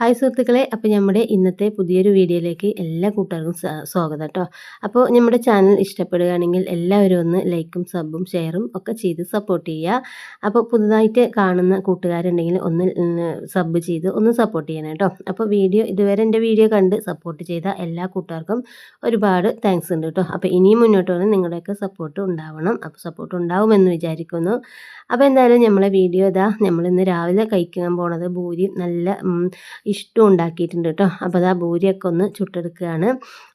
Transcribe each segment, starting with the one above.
Hi സുഹൃത്തുക്കളെ അപ്പോൾ നമ്മുടെ ഇന്നത്തെ പുതിയൊരു വീഡിയോയിലേക്ക് എല്ലാ കൂട്ടുകാർക്കും സ്വാഗതം കേട്ടോ അപ്പോൾ നമ്മുടെ ചാനൽ ഇഷ്ടപ്പെടുകയാണെങ്കിൽ എല്ലാവരും ഒന്ന് ലൈക്കും സബും ഷെയറും ഒക്കെ ചെയ്ത് സപ്പോർട്ട് ചെയ്യുക. അപ്പോൾ പുതുതായിട്ട് കാണുന്ന കൂട്ടുകാരുണ്ടെങ്കിൽ ഒന്ന് സബ് ചെയ്ത് ഒന്ന് സപ്പോർട്ട് ചെയ്യണം കേട്ടോ അപ്പോൾ വീഡിയോ ഇതുവരെ എന്റെ വീഡിയോ കണ്ട് സപ്പോർട്ട് ചെയ്ത എല്ലാ കൂട്ടുകാർക്കും ഒരുപാട് താങ്ക്സ് ഉണ്ട് കേട്ടോ അപ്പോൾ ഇനിയും മുന്നോട്ട് വന്ന് നിങ്ങളുടെയൊക്കെ സപ്പോർട്ട് ഉണ്ടാവണം. അപ്പോൾ സപ്പോർട്ട് ഉണ്ടാവുമെന്ന് വിചാരിക്കുന്നു. അപ്പോൾ എന്തായാലും നമ്മളെ വീഡിയോ ഇതാ നമ്മളിന്ന് രാവിലെ കഴിക്കാൻ പോണത്. ഭൂരി നല്ല ഇഷ്ടം ഉണ്ടാക്കിയിട്ടുണ്ട് കേട്ടോ. അപ്പോൾ അതാ ഭൂരിയൊക്കെ ഒന്ന് ചുട്ടെടുക്കുകയാണ്.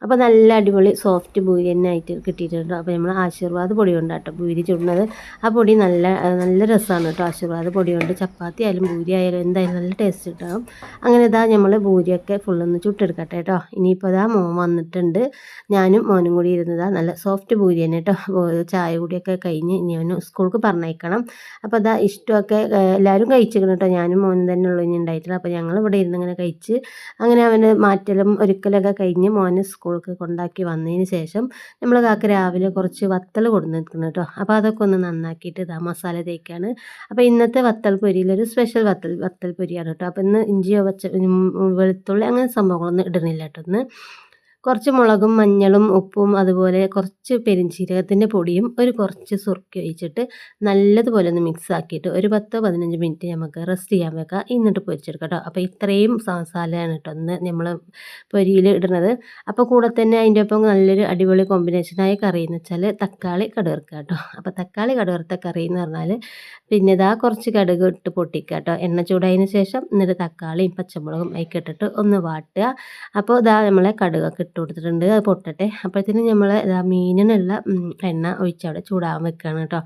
അപ്പോൾ നല്ല അടിപൊളി സോഫ്റ്റ് ഭൂരി തന്നെ ആയിട്ട് കിട്ടിയിട്ടുണ്ട്. അപ്പോൾ നമ്മൾ ആശീർവാദ് പൊടി കൊണ്ട് കേട്ടോ ബൂരി ചുടുന്നത്. ആ പൊടി നല്ല നല്ല രസമാണ് കേട്ടോ ആശീർവാദ് പൊടി കൊണ്ട് ചപ്പാത്തി ആയാലും ഭൂരി ആയാലും എന്തായാലും നല്ല ടേസ്റ്റ് കിട്ടും അങ്ങനെ ഇതാ നമ്മൾ ഭൂരിയൊക്കെ ഫുള്ളൊന്ന് ചുട്ടെടുക്കട്ടെ കേട്ടോ. ഇനിയിപ്പോൾ ഇതാ മോൻ വന്നിട്ടുണ്ട്. ഞാനും മോനും കൂടി ഇരുന്നതാ നല്ല സോഫ്റ്റ് ഭൂരി തന്നെ കേട്ടോ. ചായ കൂടിയൊക്കെ കഴിഞ്ഞ് ഇനി അവന് സ്കൂൾക്ക് പറഞ്ഞയക്കണം. അപ്പോൾ അതാ ഇഷ്ടമൊക്കെ എല്ലാവരും കഴിച്ചിരിക്കണം കേട്ടോ. ഞാനും മോനും തന്നെ ഉള്ളൂ ഇനി ഉണ്ടായിട്ടില്ല അപ്പോൾ ഞങ്ങൾ ഇവിടെ ഇരുന്ന് ഇങ്ങനെ കഴിച്ച് അങ്ങനെ അവന് മാറ്റലും ഒരുക്കലൊക്കെ കഴിഞ്ഞ് മോനെ സ്കൂൾക്ക് കൊണ്ടാക്കി വന്നതിന് ശേഷം നമ്മൾ കാക്ക രാവിലെ കുറച്ച് വത്തൽ കൊടുന്നിരിക്കുന്നു കേട്ടോ. അപ്പോൾ അതൊക്കെ ഒന്ന് നന്നാക്കിയിട്ട് ഇതാ മസാല തേക്കാണ്. അപ്പോൾ ഇന്നത്തെ വത്തൽ പൊരിയിലൊരു സ്പെഷ്യൽ വത്തൽ വത്തൽ പൊരിയാണ് കേട്ടോ. അപ്പോൾ ഇന്ന് ഇഞ്ചിയോ പച്ച വെളുത്തുള്ളി അങ്ങനെ സംഭവങ്ങളൊന്നും ഇടുന്നില്ല കേട്ടോ ഇന്ന്. കുറച്ച് മുളകും മഞ്ഞളും ഉപ്പും അതുപോലെ കുറച്ച് പെരിഞ്ചീരകത്തിന്റെ പൊടിയും ഒരു കുറച്ച് സുറുക്കി ഒഴിച്ചിട്ട് നല്ലതുപോലെ ഒന്ന് മിക്സ് ആക്കിയിട്ട് ഒരു പത്തോ പതിനഞ്ച് മിനിറ്റ് നമുക്ക് റെസ്റ്റ് ചെയ്യാൻ വെക്കാം. എന്നിട്ട് പൊരിച്ചെടുക്കാം കേട്ടോ അപ്പോൾ ഇത്രയും മസാലയാണ് കേട്ടോ ഒന്ന് നമ്മൾ പൊരിയിൽ ഇടുന്നത്. അപ്പോൾ കൂടെ തന്നെ അതിന്റെ ഒപ്പം നല്ലൊരു അടിപൊളി കോമ്പിനേഷനായ കറി എന്ന് വെച്ചാൽ തക്കാളി കടുവറുക്കുക കേട്ടോ അപ്പോൾ തക്കാളി കടുവറുത്ത കറി എന്ന് പറഞ്ഞാൽ പിന്നെ ഇതാ കുറച്ച് കടുക് ഇട്ട് പൊട്ടിക്കുക കേട്ടോ എണ്ണ ചൂടായതിന് ശേഷം എന്നിട്ട് തക്കാളിയും പച്ചമുളകും ഒക്കെ ഇട്ടിട്ട് ഒന്ന് വാട്ടുക. അപ്പോൾ ഇതാ നമ്മളെ കടുകൊക്കെ ഇട്ട് കൊടുത്തിട്ടുണ്ട് അത് പൊട്ടട്ടെ. അപ്പോഴത്തേനും നമ്മൾ മീനിനുള്ള എണ്ണ ഒഴിച്ച് അവിടെ ചൂടാവാൻ വെക്കുകയാണ് കേട്ടോ.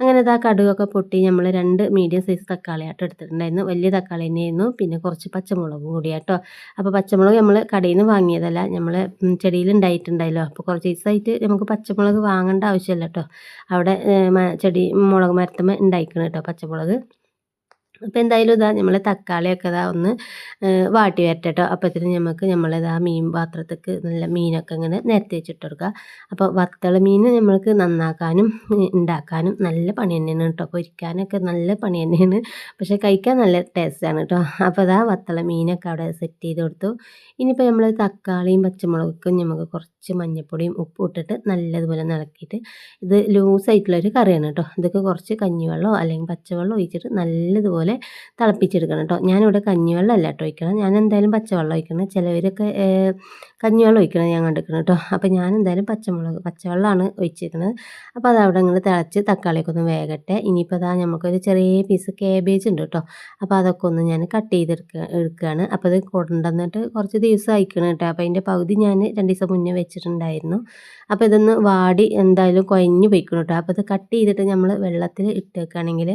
അങ്ങനെ ഇതാ കടുകൊക്കെ പൊട്ടി നമ്മൾ രണ്ട് മീഡിയം സൈസ് തക്കാളി ആട്ടോ എടുത്തിട്ടുണ്ടായിരുന്നു. വലിയ തക്കാളി തന്നെയായിരുന്നു. പിന്നെ കുറച്ച് പച്ചമുളകും കൂടി ആട്ടോ. അപ്പോൾ പച്ചമുളക് നമ്മൾ കടയിൽ നിന്ന് വാങ്ങിയതല്ല നമ്മൾ ചെടിയിൽ ഉണ്ടായിട്ടുണ്ടായല്ലോ അപ്പോൾ കുറച്ച് ദിവസമായിട്ട് നമുക്ക് പച്ചമുളക് വാങ്ങേണ്ട ആവശ്യമില്ല കേട്ടോ. അവിടെ ചെടി മുളക് മരത്തുമ്പോൾ ഉണ്ടായിക്കണം കേട്ടോ പച്ചമുളക്. അപ്പോൾ എന്തായാലും ഇതാ നമ്മളെ തക്കാളിയൊക്കെ ഇതാ ഒന്ന് വാട്ടി വരട്ടോ അപ്പോഴത്തേന് നമുക്ക് നമ്മളിതാ മീൻ പാത്രത്തേക്ക് നല്ല മീനൊക്കെ ഇങ്ങനെ നിരത്തി വെച്ചിട്ട് കൊടുക്കുക അപ്പോൾ വത്തള മീൻ നമ്മൾക്ക് നന്നാക്കാനും ഉണ്ടാക്കാനും നല്ല പണി തന്നെയാണ് കേട്ടോ. പൊരിക്കാനൊക്കെ നല്ല പണി തന്നെയാണ്. പക്ഷേ കഴിക്കാൻ നല്ല ടേസ്റ്റാണ് കേട്ടോ. അപ്പോൾ അതാ വത്തള മീനൊക്കെ അവിടെ സെറ്റ് ചെയ്ത് കൊടുത്തു. ഇനിയിപ്പോൾ നമ്മൾ തക്കാളിയും പച്ചമുളകൊക്കെ നമുക്ക് കുറച്ച് മഞ്ഞൾപ്പൊടിയും ഉപ്പും ഇട്ടിട്ട് നല്ലതുപോലെ നിളക്കിയിട്ട് ഇത് ലൂസായിട്ടുള്ളൊരു കറിയാണ് കേട്ടോ. ഇതൊക്കെ കുറച്ച് കഞ്ഞിവെള്ളമോ അല്ലെങ്കിൽ പച്ചവെള്ളം ഒഴിച്ചിട്ട് നല്ലതുപോലെ പോലെ തിളപ്പിച്ചെടുക്കണം കേട്ടോ. ഞാനിവിടെ കഞ്ഞിവെള്ളം അല്ല കേട്ടോ ഒഴിക്കണം. ഞാൻ എന്തായാലും പച്ചവെള്ളം ഒഴിക്കണം. ചിലവരൊക്കെ കഞ്ഞിവെള്ളം ഒഴിക്കണം ഞാൻ കണ്ടിരിക്കണം കേട്ടോ. അപ്പോൾ ഞാൻ എന്തായാലും പച്ചമുളക് പച്ചവെള്ളമാണ് ഒഴിച്ചിരിക്കുന്നത് അപ്പോൾ അത് അവിടെ ഇങ്ങനെ തിളച്ച് തക്കാളിയൊക്കെ ഒന്ന് വേകട്ടെ. ഇനിയിപ്പോൾ അതാ നമുക്കൊരു ചെറിയ പീസ് കേബേജ് ഉണ്ട് കേട്ടോ. അപ്പോൾ അതൊക്കെ ഒന്ന് ഞാൻ കട്ട് ചെയ്തെടുക്കുക എടുക്കുകയാണ് അപ്പോൾ അത് കൊണ്ടുവന്നിട്ട് കുറച്ച് ദിവസം അയക്കണം കേട്ടോ. അപ്പോൾ അതിന്റെ പകുതി ഞാൻ രണ്ട് ദിവസം മുന്നേ വെച്ചിട്ടുണ്ടായിരുന്നു. അപ്പോൾ ഇതൊന്ന് വാടി എന്തായാലും കുഴഞ്ഞു പോയിക്കണം കേട്ടോ. അപ്പോൾ ഇത് കട്ട് ചെയ്തിട്ട് നമ്മൾ വെള്ളത്തിൽ ഇട്ട് വെക്കുകയാണെങ്കിൽ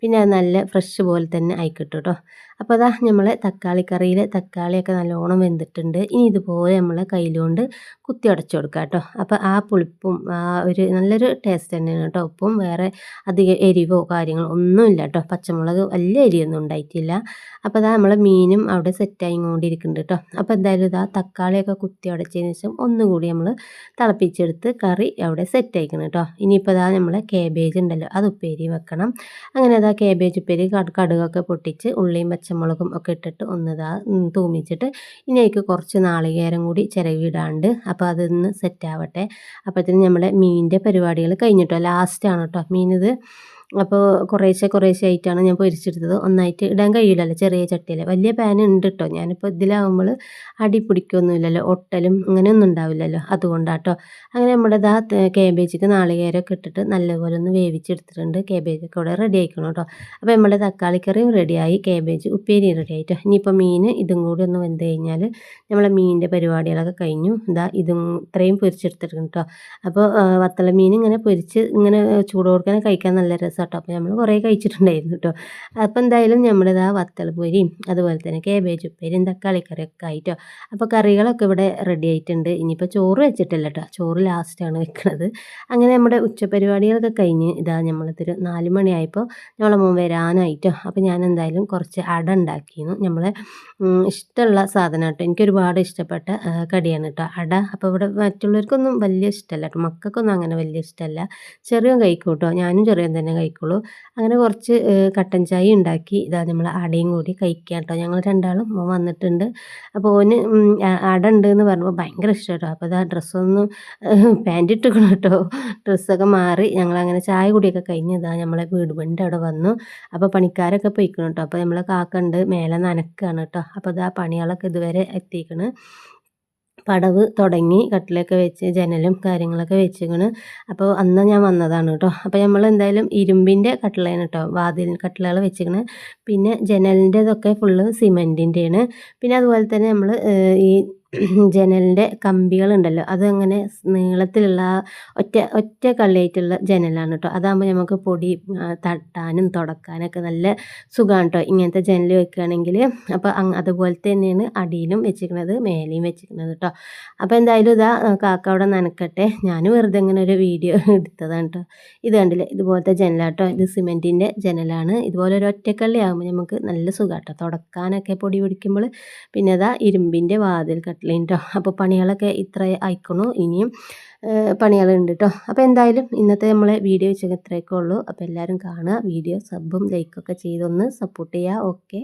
പിന്നെ അത് നല്ല ഫ്രഷ് പോലെ തന്നെ ആയിക്കിട്ടും കേട്ടോ അപ്പോൾ അതാ നമ്മൾ തക്കാളി കറിയിൽ തക്കാളിയൊക്കെ നല്ലോണം വെന്തിട്ടുണ്ട്. ഇനി ഇതുപോലെ നമ്മൾ കയ്യിലുകൊണ്ട് കുത്തി അടച്ചു കൊടുക്കുക കേട്ടോ അപ്പോൾ ആ പുളിപ്പും ആ ഒരു നല്ലൊരു ടേസ്റ്റ് തന്നെയാണ് കേട്ടോ ഉപ്പും വേറെ അധികം എരിവോ കാര്യങ്ങളോ ഒന്നുമില്ല കേട്ടോ പച്ചമുളക് വലിയ എരിയൊന്നും ഉണ്ടായിട്ടില്ല. അപ്പോൾ അതാ നമ്മൾ മീനും അവിടെ സെറ്റായി കൊണ്ടിരിക്കുന്നുണ്ട് കേട്ടോ അപ്പോൾ എന്തായാലും ഇതാ തക്കാളിയൊക്കെ കുത്തി അടച്ചതിന് ശേഷം ഒന്നുകൂടി നമ്മൾ തിളപ്പിച്ചെടുത്ത് കറി അവിടെ സെറ്റായിക്കണം കേട്ടോ ഇനിയിപ്പോൾ അതാ നമ്മൾ കേബേജ് ഉണ്ടല്ലോ അത് ഉപ്പേരി വെക്കണം. അങ്ങനെ അതാ കേബേജ് ഉപ്പേരി കടുകൊക്കെ പൊട്ടിച്ച് ഉള്ളിയും പച്ചമുളകും ഒക്കെ ഇട്ടിട്ട് ഒന്നിതാ തൂമിച്ചിട്ട് ഇനി അതിക്ക് കുറച്ച് നാളികേരം കൂടി ചിരവിടാണ്ട് അപ്പോൾ അതൊന്ന് സെറ്റ് ആവട്ടെ. അപ്പോഴത്തേനും നമ്മുടെ മീനിന്റെ പരിപാടികൾ കഴിഞ്ഞിട്ടോ ലാസ്റ്റാണ് കേട്ടോ മീനിത് അപ്പോൾ കുറേശ്ശെ കുറേശ്ശെ ആയിട്ടാണ് ഞാൻ പൊരിച്ചെടുത്തത് ഒന്നായിട്ട് ഇടാൻ കഴിയില്ലല്ലോ ചെറിയ ചട്ടിയിൽ വലിയ പാൻ ഉണ്ട് കേട്ടോ ഞാനിപ്പോൾ ഇതിലാവുമ്പോൾ അടി പിടിക്കൊന്നുമില്ലല്ലോ. ഒട്ടലും അങ്ങനെയൊന്നും ഉണ്ടാവില്ലല്ലോ. അതുകൊണ്ടാണ് അതുകൊണ്ടാട്ടോ. അങ്ങനെ നമ്മുടെ ഇതാ കേബേജിക്ക് നാളികേരമൊക്കെ ഇട്ടിട്ട് നല്ലപോലെ ഒന്ന് വേവിച്ചെടുത്തിട്ടുണ്ട്. കേബേജൊക്കെ ഇവിടെ റെഡി ആയിക്കണം കേട്ടോ അപ്പോൾ നമ്മുടെ തക്കാളിക്കറിയും റെഡിയായി കേബേജ് ഉപ്പേരി റെഡി ആയിട്ടോ. ഇനിയിപ്പോൾ മീൻ ഇതും കൂടി ഒന്ന് വെന്ത് കഴിഞ്ഞാൽ നമ്മളെ മീനിന്റെ പരിപാടികളൊക്കെ കഴിഞ്ഞു. ഇതാ ഇതും ഇത്രയും പൊരിച്ചെടുത്തിട്ടുണ്ട് കേട്ടോ അപ്പോൾ വത്തള മീൻ ഇങ്ങനെ പൊരിച്ച് ഇങ്ങനെ ചൂടോടുക്കാനെ കഴിക്കാൻ നല്ല രസം. കേട്ടോ അപ്പോൾ നമ്മൾ കുറേ കഴിച്ചിട്ടുണ്ടായിരുന്നു കേട്ടോ അപ്പോൾ എന്തായാലും നമ്മളിതാ വത്തൽ പൊരിയും അതുപോലെ തന്നെ കേബേജ് ഉപ്പേരിയും തക്കാളിക്കറിയൊക്കെ ആയിട്ടോ. അപ്പോൾ കറികളൊക്കെ ഇവിടെ റെഡി ആയിട്ടുണ്ട്. ഇനിയിപ്പോൾ ചോറ് വെച്ചിട്ടില്ല കേട്ടോ ചോറ് ലാസ്റ്റാണ് വെക്കുന്നത് അങ്ങനെ നമ്മുടെ ഉച്ചപരിപാടികളൊക്കെ കഴിഞ്ഞ് ഇതാ നമ്മളിതൊരു നാല് മണിയായപ്പോൾ നമ്മളെ മോൻ വരാനായിട്ടോ. അപ്പോൾ ഞാൻ എന്തായാലും കുറച്ച് അട ഉണ്ടാക്കിയിരുന്നു നമ്മളെ ഇഷ്ടമുള്ള സാധനം കേട്ടോ എനിക്കൊരുപാട് ഇഷ്ടപ്പെട്ട കടിയാണ് കേട്ടോ അട. അപ്പോൾ ഇവിടെ മറ്റുള്ളവർക്കൊന്നും വലിയ ഇഷ്ടമല്ല കേട്ടോ മക്കൾക്കൊന്നും അങ്ങനെ വലിയ ഇഷ്ടമല്ല ചെറിയ കഴിക്കും കേട്ടോ ഞാനും ചെറിയ തന്നെ കഴിക്കും. കഴിക്കുള്ളൂ. അങ്ങനെ കുറച്ച് കട്ടൻ ചായ ഉണ്ടാക്കി ഇതാ നമ്മൾ അടയും കൂടി കഴിക്കുക കേട്ടോ ഞങ്ങൾ രണ്ടാളും മോൻ വന്നിട്ടുണ്ട്. അപ്പോൾ ഓന് അട ഉണ്ട് എന്ന് പറഞ്ഞപ്പോൾ ഭയങ്കര ഇഷ്ടം കേട്ടോ അപ്പോൾ ഇതാ ഡ്രസ്സൊന്നും പാന്റ് ഇട്ടിക്കണം കേട്ടോ ഡ്രസ്സൊക്കെ മാറി ഞങ്ങളങ്ങനെ ചായ കുടിയൊക്കെ കഴിഞ്ഞ് ഇതാ നമ്മളെ വീട് പണിന്റെ അവിടെ വന്നു. അപ്പോൾ പണിക്കാരൊക്കെ പോയിക്കണം കേട്ടോ അപ്പോൾ നമ്മളെ കാക്കണ്ട് മേലെ നനക്കുകയാണ് കേട്ടോ അപ്പോൾ ഇതാ പണികളൊക്കെ ഇതുവരെ എത്തിക്കണ്. പടവ് തുടങ്ങി കട്ടിലൊക്കെ വെച്ച് ജനലും കാര്യങ്ങളൊക്കെ വെച്ചിക്കണ്. അപ്പോൾ അന്ന് ഞാൻ വന്നതാണ് കേട്ടോ അപ്പോൾ നമ്മൾ എന്തായാലും ഇരുമ്പിന്റെ കട്ടിലാണ് കേട്ടോ വാതിൽ കട്ടിലുകൾ വെച്ചിക്കണ്. പിന്നെ ജനലിന്റെതൊക്കെ ഫുള്ള് സിമെന്റിന്റെയാണ് പിന്നെ അതുപോലെ തന്നെ നമ്മൾ ഈ ജനലിന്റെ കമ്പികളുണ്ടല്ലോ. അതങ്ങനെ നീളത്തിലുള്ള ഒറ്റ ഒറ്റ കള്ളിയായിട്ടുള്ള ജനലാണ് കേട്ടോ അതാകുമ്പോൾ നമുക്ക് പൊടി തട്ടാനും തുടക്കാനൊക്കെ നല്ല സുഖമാണ് കേട്ടോ ഇങ്ങനത്തെ ജനൽ വെക്കുകയാണെങ്കിൽ അപ്പോൾ അതുപോലെ തന്നെയാണ് അടിയിലും വെച്ചിരിക്കുന്നത് മേലെയും വെച്ചിരിക്കുന്നത് കേട്ടോ അപ്പോൾ എന്തായാലും ഇതാ കാക്ക അവിടെ നനക്കട്ടെ. ഞാൻ വെറുതെ ഇങ്ങനെ ഒരു വീഡിയോ എടുത്തതാണ് കേട്ടോ ഇത് കണ്ടില്ലേ? ഇതുപോലത്തെ ജനലാട്ടോ ഇത് സിമെന്റിന്റെ ജനലാണ്. ഇതുപോലെ ഒരു ഒറ്റക്കള്ളി ആകുമ്പോൾ നമുക്ക് നല്ല സുഖമാട്ടോ തുടക്കാനൊക്കെ പൊടി പിടിക്കുമ്പോൾ പിന്നെ അതാ ഇരുമ്പിന്റെ വാതിൽ കട്ടിലിന്റെ അപ്പോൾ പണികളൊക്കെ ഇത്ര അയക്കണു ഇനിയും പണികളുണ്ട് കേട്ടോ അപ്പോൾ എന്തായാലും ഇന്നത്തെ നമ്മളെ വീഡിയോ വെച്ചാൽ ഇത്രയൊക്കെ ഉള്ളൂ. അപ്പോൾ എല്ലാവരും കാണുക. വീഡിയോ സബും ലൈക്കൊക്കെ ചെയ്തൊന്ന് സപ്പോർട്ട് ചെയ്യുക. ഓക്കെ.